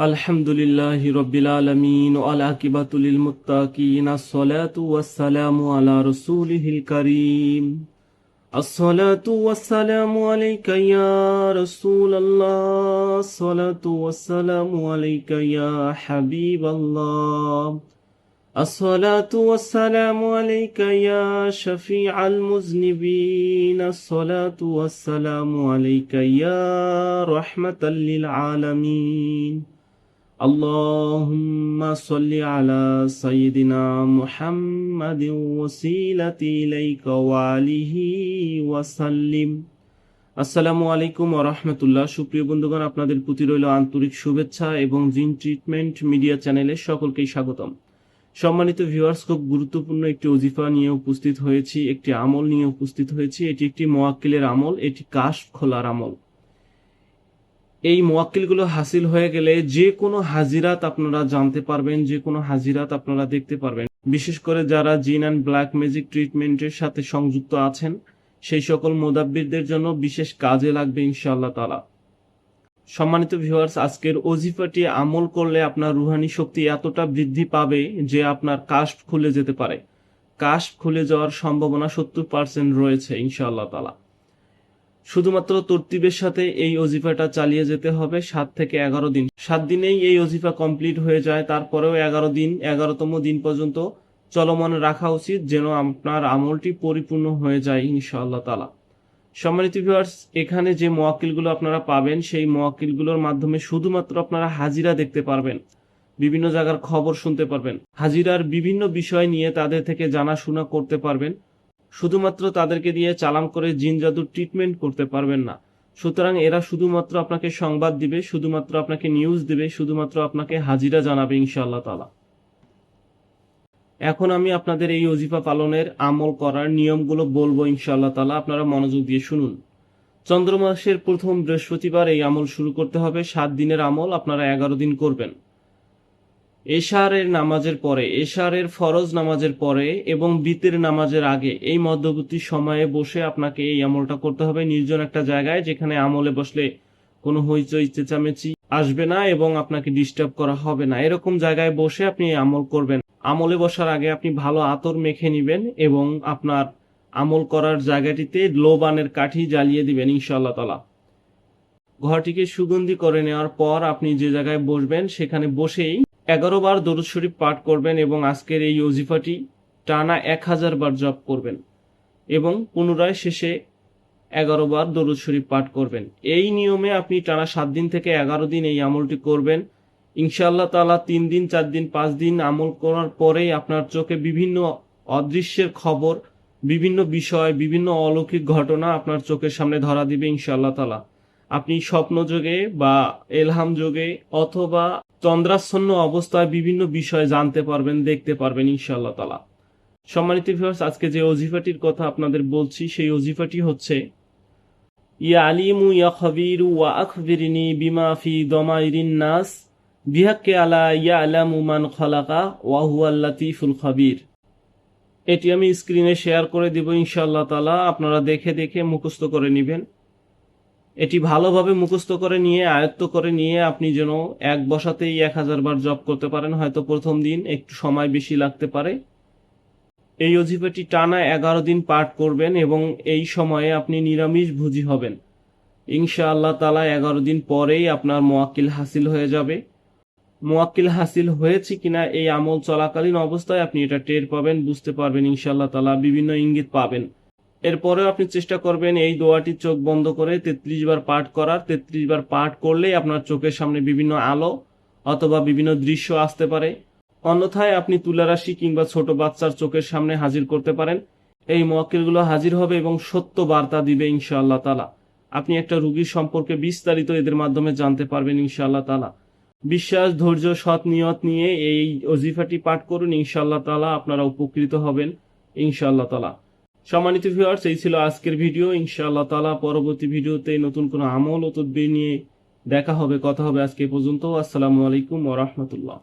الحمد لله رب العالمين والعاقبة للمتقين الصلاة والسلام على رسوله الكريم الصلاة والسلام عليك يا رسول الله الصلاة والسلام عليك يا حبيب الله الصلاة والسلام عليك يا شفيع المذنبين الصلاة والسلام عليك يا رحمة للعالمين اللهم صل على سيدنا محمد وسيلة إليك وآله وسلم আসসালামু আলাইকুম রহমতুল্লাহ সুপ্রিয় বন্ধুগণ আপনাদের প্রতি রইল আন্তরিক শুভেচ্ছা এবং জিন ট্রিটমেন্ট মিডিয়া চ্যানেলে সকলকেই স্বাগতম সম্মানিত ভিউয়ার্স খুব গুরুত্বপূর্ণ একটি ওজিফা নিয়ে উপস্থিত হয়েছি একটি আমল নিয়ে উপস্থিত হয়েছি এটি একটি মোয়াক্কিলের আমল এটি কাশ খোলার আমল এই মোয়াক্কিলগুলো হাসিল হয়ে গেলে যে কোনো হাজিরাত আপনারা জানতে পারবেন, যে কোনো হাজিরাত আপনারা দেখতে পারবেন। বিশেষ করে যারা জিন অ্যান্ড ব্ল্যাক ম্যাজিক ট্রিটমেন্টের সাথে সংযুক্ত আছেন, সেই সকল মোদাব্বিরদের জন্য বিশেষ কাজে লাগবে ইনশাআল্লাহ তালা সম্মানিত ভিউয়ার্স, আজকের ওজিফাটি আমল করলে আপনার রুহানি শক্তি এতটা বৃদ্ধি পাবে যে আপনার কাশ খুলে যেতে পারে। কাশ খুলে যাওয়ার সম্ভাবনা সত্তর পার্সেন্ট রয়েছে ইনশাআল্লাহ তালা শুধুমাত্র তরতিবের সাথে এই অজিফাটা চালিয়ে যেতে হবে সাত থেকে এগারো দিন। সাত দিনেই এই অজিফা কমপ্লিট হয়ে যায়, তারপরেও এগারো দিন, এগারোতম দিন পর্যন্ত চলমান রাখা উচিত যেন আপনার আমলটি পরিপূর্ণ হয়ে যায় ইনশাআল্লাহ তালা সম্মানিত ভিউয়ার্স এখানে যে মোয়াক্কিলগুলো আপনারা পাবেন, সেই মোয়াক্কিলগুলোর মাধ্যমে শুধুমাত্র আপনারা হাজিরা দেখতে পারবেন। বিভিন্ন জায়গার খবর শুনতে পারবেন। হাজিরার বিভিন্ন বিষয় নিয়ে তাদের থেকে জানাশোনা করতে পারবেন। শুধুমাত্র তাদেরকে দিয়ে চালান করে জিন জাদুর ট্রিটমেন্ট করতে পারবেন না। সুতরাং এরা শুধুমাত্র আপনাকে সংবাদ দিবে, শুধুমাত্র আপনাকে নিউজ দিবে, শুধুমাত্র আপনাকে হাজিরা জানাবে ইনশাআল্লাহ তালা এখন আমি আপনাদের এই অজিফা পালনের আমল করার নিয়মগুলো বলব ইনশাআল্লাহ তালা আপনারা মনোযোগ দিয়ে শুনুন। চন্দ্র মাসের প্রথম বৃহস্পতিবার এই আমল শুরু করতে হবে, সাত দিনের আমল আপনারা এগারো দিন করবেন। এশারের নামাজের পরে, এশারের ফরজ নামাজের পরে এবং বিতের নামাজের আগে এই মধ্যবর্তী সময়ে বসে আপনাকে এই আমলটা করতে হবে নির্জন একটা জায়গায় যেখানে আমলে বসলে কোনো হইচই, চেঁচামেচি আসবে না এবং আপনাকে ডিস্টার্ব করা হবে না। এরকম জায়গায় বসে আপনি আমল করবেন। আমলে বসার আগে আপনি ভালো আতর মেখে নেবেন এবং আপনার আমল করার জায়গাটিতে লোবানের কাঠি জ্বালিয়ে দিবেন ইনশাআল্লাহ তালা ঘরটিকে সুগন্ধি করে নেওয়ার পর আপনি যে জায়গায় বসবেন সেখানে বসেই এগারো বার দরুদ শরীফ পাঠ করবেন এবং আজকের এই ওজিফাটি টানা এক হাজার বার জপ করবেন এবং পুনরায় শেষে এগারো বার দরুদ শরীফ পাঠ করবেন। এই নিয়মে আপনি টানা সাত দিন থেকে এগারো দিন এই আমলটি করবেন। ইনশাআল্লাহ তালা তিন দিন, চার দিন, পাঁচ দিন আমল করার পরেই আপনার চোখে বিভিন্ন অদৃশ্যের খবর, বিভিন্ন বিষয়, বিভিন্ন অলৌকিক ঘটনা আপনার চোখের সামনে ধরা দিবে ইনশাআল্লাহ তালা আপনি স্বপ্ন যোগে বা এলহাম যোগে অথবা চন্দ্রাচ্ছন্ন অবস্থায় বিভিন্ন বিষয় জানতে পারবেন, দেখতে পারবেন ইনশাআল্লাহ তালা সম্মানিত ভিউয়ার্স আজকে যে অজিফাটির কথা আপনাদের বলছি, সেই অজিফাটি হচ্ছে, ইয়া আলিমু ইয়া খবিরু ওয়া আখবিরিনি বিমা ফি দমাইরিন নাস, বিহাক্কে আলা ইয়া আলামু মান খলাকা ওয়া হুয়া লাতিফুল খবির। এটি আমি স্ক্রিনে শেয়ার করে দিব ইনশাআল্লাহ তালা আপনারা দেখে দেখে মুখস্থ করে নেবেন। এটি ভালোভাবে মুখস্থ করে নিয়ে, আয়ত্ত করে নিয়ে আপনি যেন এক বসাতেই এক হাজার বার জব করতে পারেন, হয়তো প্রথম দিন একটু সময় বেশি লাগতে পারে। এই অজিফাটি টানা এগারো দিন পাঠ করবেন এবং এই সময়ে আপনি নিরামিষ ভুজি হবেন। ইনশা আল্লাহ তালা এগারো দিন পরেই আপনার মোয়াক্কিল হাসিল হয়ে যাবে। মোয়াক্কিল হাসিল হয়েছে কিনা এই আমল চলাকালীন অবস্থায় আপনি এটা টের পাবেন, বুঝতে পারবেন, ইনশাআল্লাহ তালা বিভিন্ন ইঙ্গিত পাবেন। এরপরেও আপনি চেষ্টা করবেন এই দোয়াটি চোখ বন্ধ করে তেত্রিশ বার পাঠ করার। তেত্রিশ বার পাঠ করলেই আপনার চোখের সামনে বিভিন্ন আলো অথবা বিভিন্ন দৃশ্য আসতে পারে। অন্যথায় আপনি তুলারাশি কিংবা ছোট বাচ্চার চোখের সামনে হাজির করতে পারেন। এই মোয়াক্কিলগুলো হাজির হবে এবং সত্য বার্তা দিবে ইনশাআল্লাহ তালা আপনি একটা রুগীর সম্পর্কে বিস্তারিত এদের মাধ্যমে জানতে পারবেন ইনশাআল্লাহ তালা বিশ্বাস, ধৈর্য, সৎ নিয়ত নিয়ে এই অজিফাটি পাঠ করুন ইনশাআল্লাহ তালা আপনারা উপকৃত হবেন ইনশাআল্লাহ তালা সম্মানিত ভিউয়ার্স এই ছিল আজকের ভিডিও ইনশাআল্লাহ তালা পরবর্তী ভিডিওতে নতুন কোনো আমল ও তদ্বির নিয়ে দেখা হবে, কথা হবে আজকে পর্যন্ত। আসসালামু আলাইকুম ওয়া রাহমাতুল্লাহ।